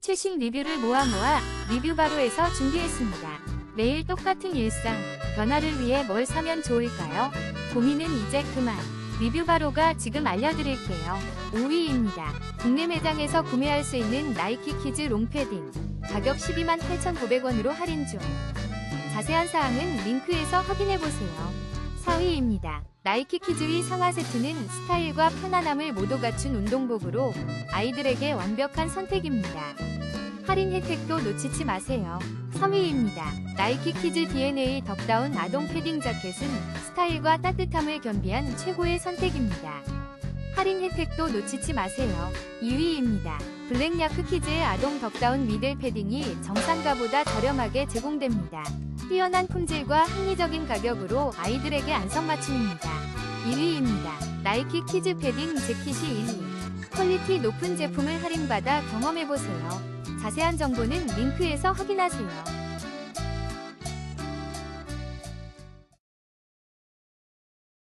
최신 리뷰를 모아 모아 리뷰 바로에서 준비했습니다. 매일 똑같은 일상, 변화를 위해 뭘 사면 좋을까요? 고민은 이제 그만. 리뷰 바로가 지금 알려드릴게요. 5위입니다. 국내 매장에서 구매할 수 있는 나이키 키즈 롱패딩. 가격 12만 8,900원으로 할인 중. 자세한 사항은 링크에서 확인해보세요. 4위입니다. 나이키 키즈위 상하 세트는 스타일과 편안함을 모두 갖춘 운동복으로 아이들에게 완벽한 선택입니다. 할인 혜택도 놓치지 마세요. 3위입니다. 나이키 키즈 DNA 덕다운 아동 패딩 자켓은 스타일과 따뜻함을 겸비한 최고의 선택입니다. 할인 혜택도 놓치지 마세요. 2위입니다. 블랙야크 키즈의 아동 덕다운 미들 패딩이 정상가보다 저렴하게 제공됩니다. 뛰어난 품질과 합리적인 가격으로 아이들에게 안성맞춤입니다. 1위입니다. 나이키 키즈 패딩 재킷이 1위. 퀄리티 높은 제품을 할인받아 경험해보세요. 자세한 정보는 링크에서 확인하세요.